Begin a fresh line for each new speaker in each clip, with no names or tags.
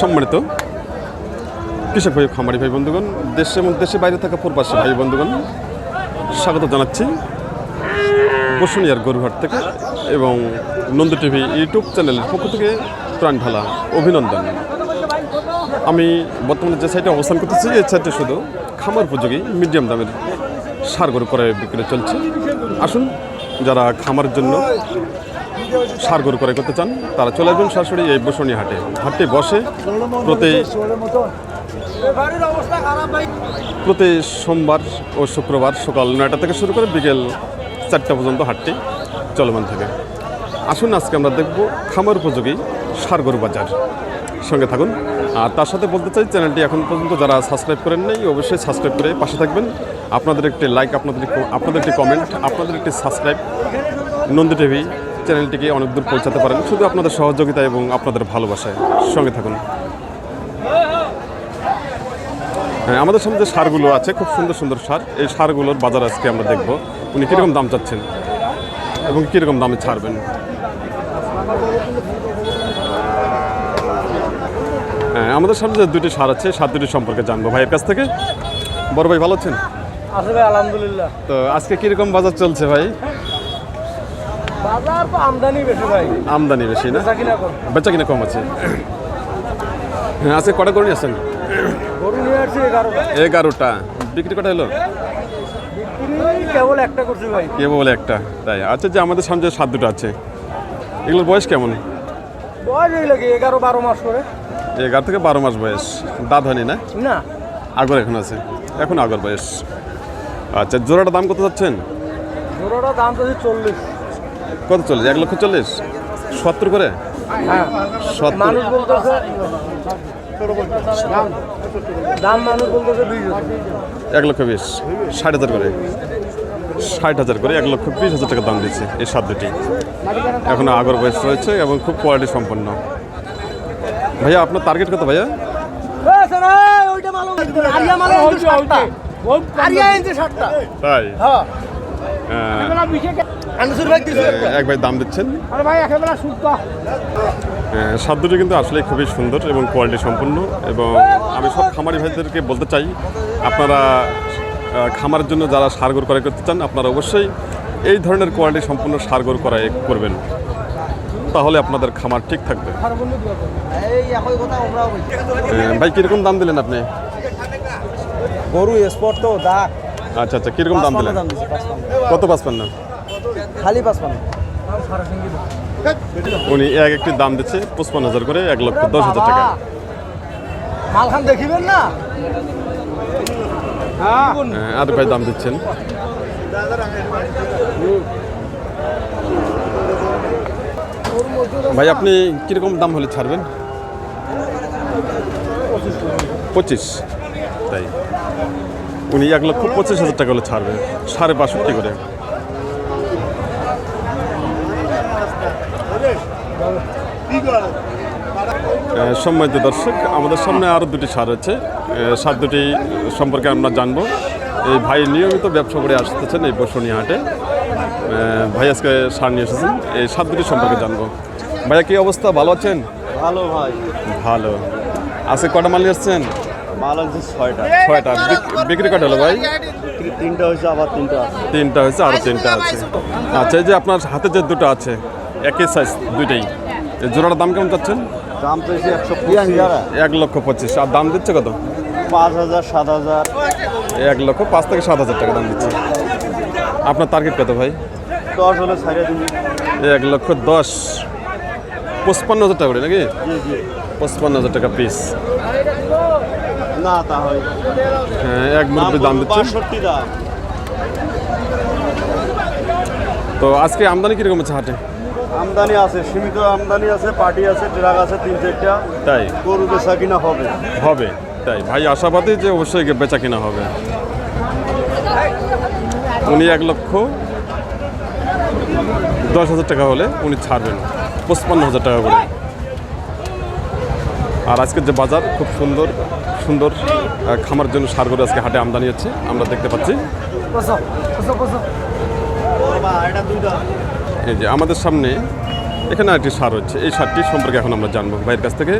সম্মানিত কৃষক ভাই, খামারি ভাই, বন্ধুগণ, দেশে এবং দেশে বাইরে থাকা প্রবাসী ভাই, বন্ধুগণ, স্বাগত জানাচ্ছি বসুনিয়ার গরুহাট থেকে এবং নন্দ টিভি ইউটিউব চ্যানেলের পক্ষ থেকে প্রাণ ঢালা অভিনন্দন। আমি বর্তমানে যে সাইটে অবস্থান করতেছি, এই সাইটে শুধু খামার উপযোগী মিডিয়াম দামের সার গরু করে বিক্রি চলছে। আসুন যারা খামারের জন্য সার গরু করে করতে চান, তারা চলে আসবেন সরাসরি এই বসুনি হাটে। হাটটি বসে প্রতি প্রতি সোমবার ও শুক্রবার সকাল নয়টা থেকে শুরু করে বিকেল চারটা পর্যন্ত হাটটি চলমান থাকে। আসুন, আজকে আমরা দেখব খামার উপযোগী সার গরু বাজার। সঙ্গে থাকুন। আর তার সাথে বলতে চাই, চ্যানেলটি এখন পর্যন্ত যারা সাবস্ক্রাইব করেন নাই, অবশ্যই সাবস্ক্রাইব করে পাশে থাকবেন। আপনাদের একটি লাইক আপনাদের আপনাদের একটি কমেন্ট আপনাদের একটি সাবস্ক্রাইব নন্দী টিভি চ্যানেলটিকে অনেক দূর পৌঁছাতে পারেন। শুধু আপনাদের সহযোগিতা এবং আপনাদের ভালোবাসায় সঙ্গে থাকুন। হ্যাঁ আমাদের সামনে যে সারগুলো আছে, খুব সুন্দর সুন্দর সার। এই সারগুলোর বাজার আজকে আমরা দেখব। উনি কীরকম দাম চাচ্ছেন এবং কীরকম দামে ছাড়বেন? আমাদের সামনে যে দুটি সার আছে সার দুটি সম্পর্কে জানব ভাইয়ের কাছ থেকে। বড় ভাই ভালো আছেন?
আছে আলহামদুলিল্লাহ।
তো আজকে কীরকম বাজার চলছে ভাই?
বাজার তো আমদানি বেশি ভাই।
আমদানি বেশি না?
বেচা কিনা কম।
আছে। হ্যাঁ আজকে কটা নিয়ে আসেন
গরু নিয়ে আসছি এগারোটা।
এগারোটা। বিক্রি কটা হলো?
কেবল একটা করছি ভাই।
একটা তাই। আচ্ছা যে আমাদের সামনে সাত দুটো আছে এগুলোর বয়স কেমন?
বয়স এই লাগে এগারো বারো মাস করে।
এগারো থেকে বারো মাস বয়স। দাঁত হয়নি না?
না।
আগর এখন আছে। এখন আগর বয়স। আচ্ছা জোড়াটা দাম কত যাচ্ছেন
গরুটা দাম তো চল্লিশ।
কত চল্লিশ? এক লক্ষ চল্লিশ? সত্তর করে?
হ্যাঁ।
সত্তর।
দাম- দাম মানুষ বলতেছে
এক লক্ষ বিশ। ষাট হাজার করে। ষাট হাজার করে এক লক্ষ বিশ হাজার টাকা দাম দিচ্ছে এই সাত দুটি। এখন আগর বয়স রয়েছে এবং খুব কোয়ালিটি সম্পন্ন। ভাইয়া আপনার টার্গেট কত ভাইয়া। তাই?
হ্যাঁ।
আহ,
আনিসুর ভাই দিছে একটা।
এক ভাই দাম দিচ্ছেন? সাত দুটি কিন্তু আসলে খুবই সুন্দর এবং কোয়ালিটি সম্পন্ন এবং আমি সব খামারি ভাইদেরকে বলতে চাই আপনারা খামারের জন্য যারা সারগর ক্রয় করতে চান আপনারা অবশ্যই এই ধরনের কোয়ালিটি সম্পন্ন সারগর ক্রয় করবেন। তাহলে আপনাদের খামার ঠিক থাকবে। ভাই কীরকম দাম দিলেন আপনি?
গরু স্পট তো দাগ।
আচ্ছা আচ্ছা কীরকম দাম দিলেন। কত পাঁচপান্ন?
খালি পাঁচপান্ন।
উনি এক একটি দাম দিচ্ছে পঁচপান্ন হাজার করে এক লক্ষ দশ হাজার টাকা।
মালখান দেখিবেন না? হ্যাঁ
আর ভাই দাম দিচ্ছেন। ভাই, আপনি কীরকম দাম হলে ছাড়বেন? পঁচিশ। তাই। উনি এক লক্ষ পঁচিশ হাজার টাকা হলে ছাড়বেন, সাড়ে বাষট্টি করে। সম্মানিত দর্শক, আমাদের সামনে আরও দুটি সার আছে সার দুটি সম্পর্কে আমরা জানব। এই ভাই নিয়মিত ব্যবসা করে আসতেছেন এই বসুনি হাটে ভাই আজকে সার নিয়ে এসেছেন। এই সার দুটি সম্পর্কে জানব। ভাইয়া কি অবস্থা? ভালো আছেন?
ভালো ভাই।
ভালো। আজকে কটা মাল এসছেন
মাল আছে ছয়টা।
ছয়টা। বিক- বিক্রি কটা হলো ভাই?
তিনটা হয়েছে আবার তিনটা আছে।
তিনটা হয়েছে আরও তিনটা আছে। আচ্ছা এই যে আপনার হাতে যে দুটো আছে একই সাইজ দুইটাই। এই জোড়াটার দাম কেমন চাচ্ছেন?
দাম চাইছে একশো
এক লক্ষ পঁচিশ। আর দাম দিচ্ছে কত?
পাঁচ হাজার সাত হাজার।
এক লক্ষ পাঁচ থেকে সাত হাজার টাকা দাম দিচ্ছে। আপনার টার্গেট কত ভাই?
দশ হলে ছাড়িয়ে দিবি।
এক লক্ষ দশ। পঁচপান্ন হাজার টাকা করে নাকি? পঁচপান্ন হাজার টাকা পিস
না তা হয়
হ্যাঁ এক মুরব্বী দাম দিচ্ছে
দাম।
তো আজকে আমদানি কীরকম আছে হাটে?
আমদানি আছে সীমিত আমদানি আছে পার্টি আছে ট্রাক আছে তিন চারটা।
তাই?
গরু বেচা কিনা হবে।
হবে তাই। ভাই আশাবাদী যে অবশ্যই বেচা কিনা হবে। উনি এক লক্ষ দশ হাজার টাকা হলে উনি ছাড়বেন। পঁচপান্ন হাজার টাকা করে। আর আজকের যে বাজার খুব সুন্দর সুন্দর খামার জন্য সারগরু আজকে হাটে আমদানি হচ্ছে আমরা দেখতে পাচ্ছি। এই যে আমাদের সামনে এখানে একটি সার হচ্ছে। এই সারটি সম্পর্কে এখন আমরা জানব ভাইয়ের কাছ থেকে।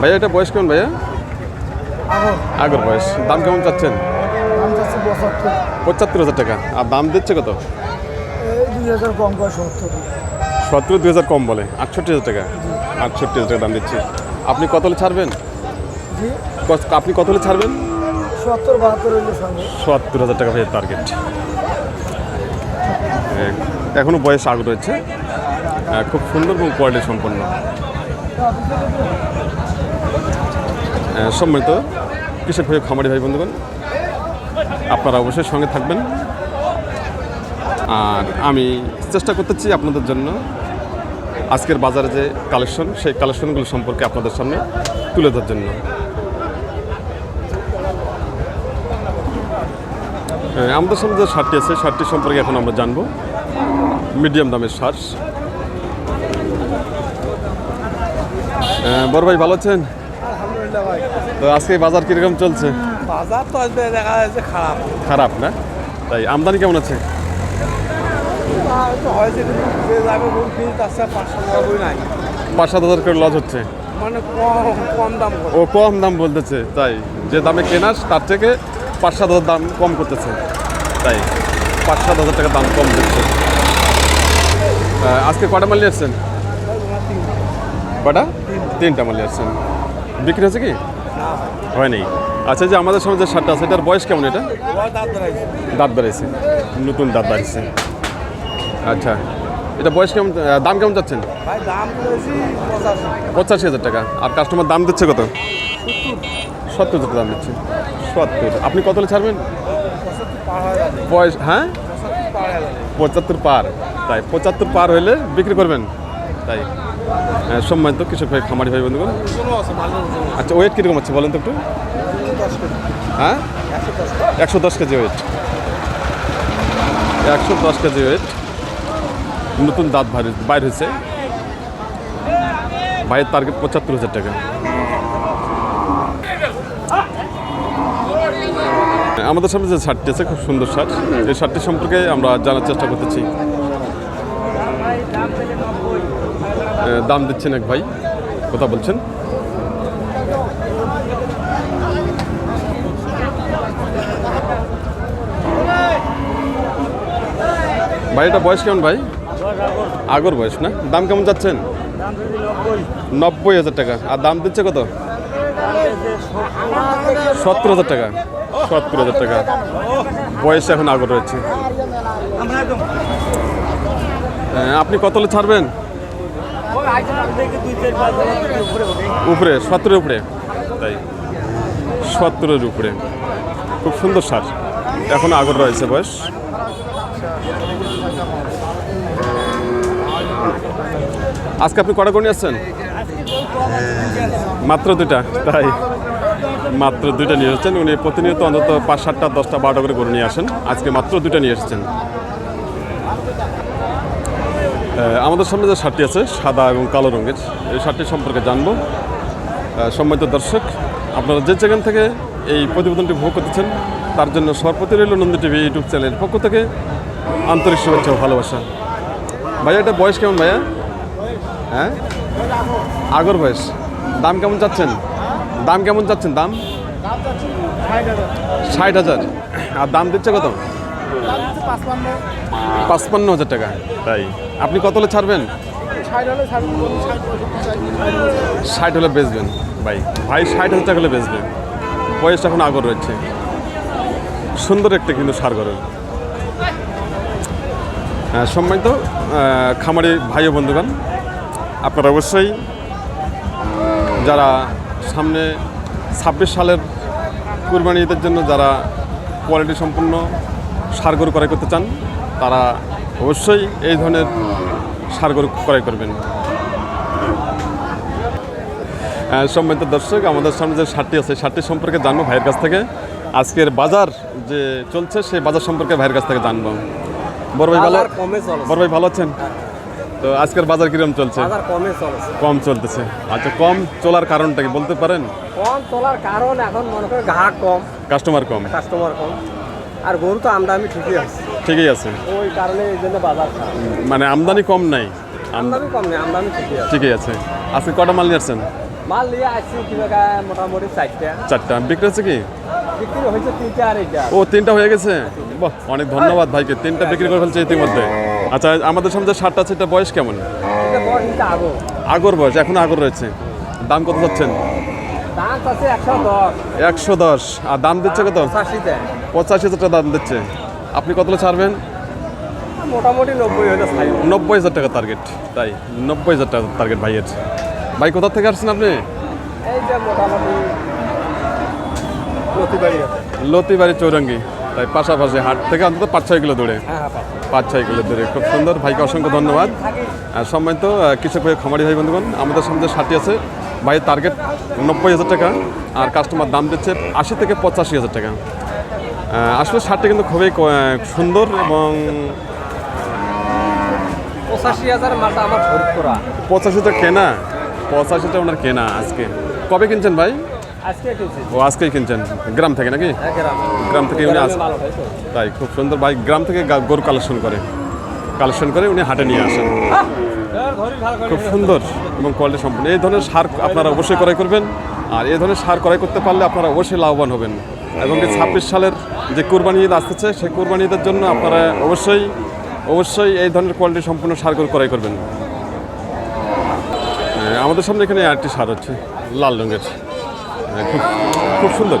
ভাইয়া এটা বয়স কেমন ভাইয়া?
আগর।
বয়স। দাম কেমন চাচ্ছেন? পঁচাত্তর। হাজার টাকা। আর দাম দিচ্ছে কত?
দুই হাজার কম করে সত্তর।
সতেরো দুই হাজার কম বলে আটষট্টি হাজার টাকা। আটষট্টি হাজার টাকা দাম দিচ্ছি। আপনি কত হলে ছাড়বেন? আপনি কত হলে ছাড়বেন?
সত্তর বাহাত্তর
সত্তর হাজার টাকা ভাইয়ের টার্গেট এখনও বয়স আগ রয়েছে আহ, খুব সুন্দর এবং কোয়ালিটি সম্পন্ন। আহ, সম্মানিত কৃষক ভাই খামারি ভাই বন্ধুগণ আপনারা অবশ্যই সঙ্গে থাকবেন। আর আমি চেষ্টা করতেছি আপনাদের জন্য আজকের বাজারে যে কালেকশন সেই কালেকশনগুলো সম্পর্কে আপনাদের সামনে তুলে ধরার জন্য। হ্যাঁ, আমাদের সামনে যে শার্টটি আছে শার্টটি সম্পর্কে এখন আমরা জানব। মিডিয়াম দামের শার্ট। হ্যাঁ, বড় ভাই ভালো আছেন?
ভাই।
তো আজকে বাজার কীরকম চলছে?
বাজার তো আজকে দেখা যাচ্ছে খারাপ।
খারাপ না? তাই আমদানি কেমন আছে? পাঁচ সাত হাজার করে লস হচ্ছে। ও কম দাম বলতেছে, তাই। যে দামে কেনাস তার থেকে পাঁচ সাত হাজার দাম কম করতেছে, তাই। পাঁচ সাত হাজার টাকা দাম কম আজকে কটা মাল নিয়ে আসছেন? কটা? তিনটা মাল আসছেন। বিক্রি হচ্ছে কি? হয়নি আচ্ছা যে আমাদের সামনে যে শার্টটা আছে, এটার বয়স কেমন এটা?
দাঁত
বেড়েছে নতুন দাঁত বাড়িছে আচ্ছা। এটা বয়স কেমন দাম কেমন যাচ্ছেন
ভাই দাম করেছি পঁচাশি।
হাজার টাকা। আর কাস্টমার দাম দিচ্ছে কত? সত্তর। হাজার দাম দিচ্ছে। সত্তর। আপনি কত ছাড়বেন? বয়স হ্যাঁ? পঁচাত্তর পার। তাই পঁচাত্তর পার হলে বিক্রি করবেন? তাই। হ্যাঁ, সম্মানিত কৃষক ভাই খামারি ভাই বন্ধুগণ। আচ্ছা ওয়েট কীরকম আছে বলেন তো একটু? হ্যাঁ?
একশো দশ
কেজি ওয়েট একশো দশ কেজি ওয়েট নতুন দাঁত বাইর হয়েছে ভাইয়ের টার্গেট পঁচাত্তর হাজার টাকা। আমাদের সামনে যে শার্টটি আছে, খুব সুন্দর শার্ট। এই শার্টটি সম্পর্কে আমরা জানার চেষ্টা করতেছি। দাম দিচ্ছেন এক ভাই, কথা বলছেন। ভাই, এটা বয়স কেমন ভাই? আগর বয়স না? দাম কেমন যাচ্ছেন নব্বই হাজার টাকা। আর দাম দিচ্ছে কত? সত্তর হাজার টাকা। সত্তর হাজার টাকা। বয়স এখন আগর রয়েছে। হ্যাঁ, আপনি কত ছাড়বেন? উপরে সত্তরের উপরে। তাই। সত্তরের উপরে। খুব সুন্দর সার। এখন আগর রয়েছে বয়স। আজকে আপনি কটা করে আসছেন? মাত্র দুইটা, তাই। মাত্র দুইটা নিয়ে এসেছেন উনি প্রতিনিয়ত অন্তত পাঁচ, সাতটা, দশটা, বারোটা করে গরু নিয়ে আসেন। আজকে মাত্র দুইটা নিয়ে এসেছেন। আমাদের সামনে যে শার্টটি আছে, সাদা এবং কালো রঙের, এই শার্টটি সম্পর্কে জানব। সম্মানিত দর্শক, আপনারা যে যেখান থেকে এই প্রতিবেদনটি ভোগ করতেছেন, তার জন্য সর্বপ্রতি রইল নন্দী টিভি ইউটিউব চ্যানেলের পক্ষ থেকে আন্তরিক শুভেচ্ছা ভালোবাসা। ভাইয়া, এটা বয়স কেমন ভাইয়া? হ্যাঁ? আগর বয়স দাম কেমন চাচ্ছেন? দাম কেমন চাচ্ছেন? দাম? ষাট হাজার। আর দাম দিচ্ছে কত? পাঁচপান্ন হাজার টাকা। তাই? আপনি কত হলে ছাড়বেন? ষাট হলে বেচবেন। ভাই। ভাই ষাট হাজার টাকা হলে বেচবেন। বয়স এখন আগর রয়েছে। সুন্দর একটা কিন্তু সার হ্যাঁ, সম্মানিত খামারি ভাই ও বন্ধুগণ আপনারা অবশ্যই যারা সামনে ছাব্বিশ সালের কুরবানি ঈদের জন্য যারা কোয়ালিটি সম্পন্ন সার গরু ক্রয় করতে চান তারা অবশ্যই এই ধরনের সার গরু ক্রয় করবেন। হ্যাঁ, সম্মানিত দর্শক আমাদের সামনে যে শার্টটি আছে শার্টটি সম্পর্কে জানব ভাইয়ের কাছ থেকে। আজকের বাজার যে চলছে সেই বাজার সম্পর্কে ভাইয়ের কাছ থেকে জানব। বড় ভাই ভালো বড় ভাই ভালো আছেন? তো আজকের বাজার কীরকম চলছে?
বাজার কমে চলেছে।
কম চলতেছে। আচ্ছা কম চলার কারণটা কি বলতে পারেন?
কম চলার কারণ এখন মনে করেন গ্রাহক কম
কাস্টমার কম।
কাস্টমার কম। আর গরু তো আমদানি ঠিকই আছে।
ঠিকই আছে।
ওই কারণে এই জন্য বাজার
মানে আমদানি কম নাই?
আমদানি কম নেই আমদানি ঠিকই আছে।
ঠিকই আছে। আজকে কটা মাল নিয়ে আসছেন?
মাল নিয়ে আসছি কীভাবে মোটামুটি চারটা।
চারটা। বিক্রি হচ্ছে কি?
বিক্রি হয়েছে তিনটা আর
ও তিনটা হয়ে গেছে? বাহ অনেক ধন্যবাদ ভাইকে। তিনটা বিক্রি করে ফেলছে ইতিমধ্যে। আচ্ছা আমাদের সামনে যে শার্টটা আছে এটা বয়স কেমন? আগর। বয়স এখন আগর রয়েছে। দাম কত যাচ্ছেন
একশো দশ।
আর দাম দিচ্ছে কত? পঁচাশি হাজার টাকা দাম দিচ্ছে। আপনি কতটা ছাড়বেন?
মোটামুটি নব্বই হাজার
নব্বই হাজার টাকা টার্গেট তাই নব্বই হাজার টাকা টার্গেট ভাইয়ের। ভাই কোথা থেকে আসছেন আপনি?
এই যে মোটামুটি
লতিবাড়ি চৌরঙ্গি। তাই পাশাপাশি হাট থেকে অন্তত পাঁচ ছয় কিলো দূরে।
হ্যাঁ হ্যাঁ
পাঁচ ছয়। কিলো দূরে। খুব সুন্দর। ভাইকে অসংখ্য ধন্যবাদ। আর সম্মানিত কৃষক ভাই খামারি ভাই বন্ধুগণ আমাদের সামনে ষাটি আছে ভাইয়ের টার্গেট নব্বই হাজার টাকা আর কাস্টমার দাম দিচ্ছে আশি থেকে পঁচাশি হাজার টাকা। আসলে শার্টটা কিন্তু খুবই সুন্দর এবং
পঁচাশি হাজার মালটা আমার খরিদ করা।
পঁচাশিটা কেনা পঁচাশিটা ওনার কেনা আজকে। কবে কিনছেন ভাই? ও আজকেই কিনছেন। গ্রাম থেকে নাকি?
এক গ্রাম।
থেকে উনি তাই খুব সুন্দর। ভাই গ্রাম থেকে গরু কালেকশন করে। কালেকশন করে উনি হাটে নিয়ে আসেন। খুব সুন্দর এবং কোয়ালিটি সম্পূর্ণ এই ধরনের সার আপনারা অবশ্যই ক্রয় করবেন। আর এই ধরনের সার ক্রয় করতে পারলে আপনারা অবশ্যই লাভবান হবেন। এবং এই ছাব্বিশ সালের যে কোরবানি ঈদ আসতেছে সেই কোরবানি ঈদের জন্য আপনারা অবশ্যই অবশ্যই এই ধরনের কোয়ালিটি সম্পূর্ণ সারগুলো ক্রয় করবেন। আমাদের সামনে এখানে আরেকটি সার হচ্ছে লাল রঙের। খুব খুব সুন্দর।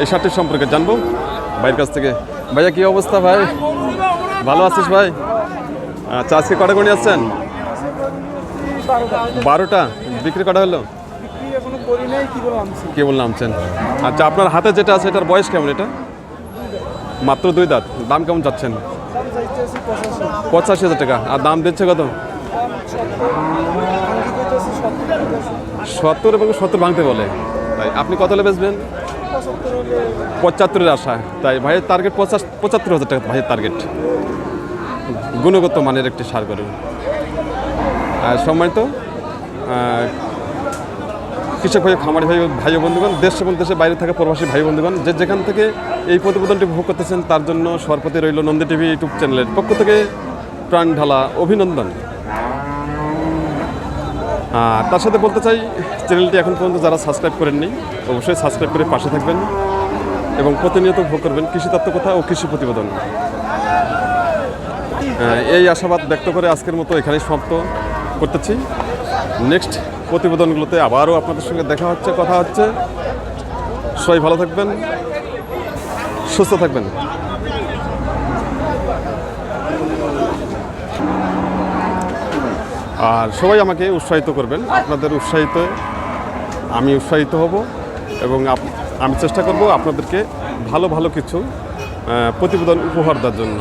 এই সারটির সম্পর্কে জানব? ভাইয়ের কাছ থেকে। ভাইয়া, কি অবস্থা ভাই? ভালো আছিস ভাই? আচ্ছা আজকে কটা করে আসছেন বারোটা। বিক্রি কটা হলো?
কি বললাম
আচ্ছা আপনার হাতে যেটা আছে, এটার বয়স কেমন এটা? মাত্র দুই দাঁত। দাম কেমন চাচ্ছেন? পঁচাশি হাজার টাকা। আর দাম দিচ্ছে কত? সত্তর এবং সত্তর ভাঙতে বলে। তাই আপনি কত হলে বেচবেন? পঁচাত্তরের আশা। তাই ভাইয়ের টার্গেট পঁচাশ পঁচাত্তর হাজার টাকা ভাইয়ের টার্গেট গুণগত মানের একটি সার আর সম্মানিত কৃষক ভাই, খামারি ভাই ভাই বন্ধুগণ, দেশ এবং দেশের বাইরে থাকা প্রবাসী ভাই বন্ধুগণ, যে যেখান থেকে এই প্রতিবেদনটি ভোগ করতেছেন, তার জন্য সরপতি রইল নন্দী টিভি ইউটিউব চ্যানেলের পক্ষ থেকে প্রাণ ঢালা অভিনন্দন। তার সাথে বলতে চাই চ্যানেলটি এখন পর্যন্ত যারা সাবস্ক্রাইব করেননি, অবশ্যই সাবস্ক্রাইব করে পাশে থাকবেন এবং প্রতিনিয়ত ভোগ করবেন কৃষি কথা ও কৃষি প্রতিবেদন। এই আশাবাদ ব্যক্ত করে আজকের মতো এখানেই সমাপ্ত করতেছি। নেক্সট প্রতিবেদনগুলোতে আবারও আপনাদের সঙ্গে দেখা হচ্ছে, কথা হচ্ছে। সবাই ভালো থাকবেন, সুস্থ থাকবেন। আর সবাই আমাকে উৎসাহিত করবেন। আপনাদের উৎসাহিত, আমি উৎসাহিত হব এবং আমি চেষ্টা করব আপনাদেরকে ভালো ভালো কিছু প্রতিবেদন উপহার দেওয়ার জন্য।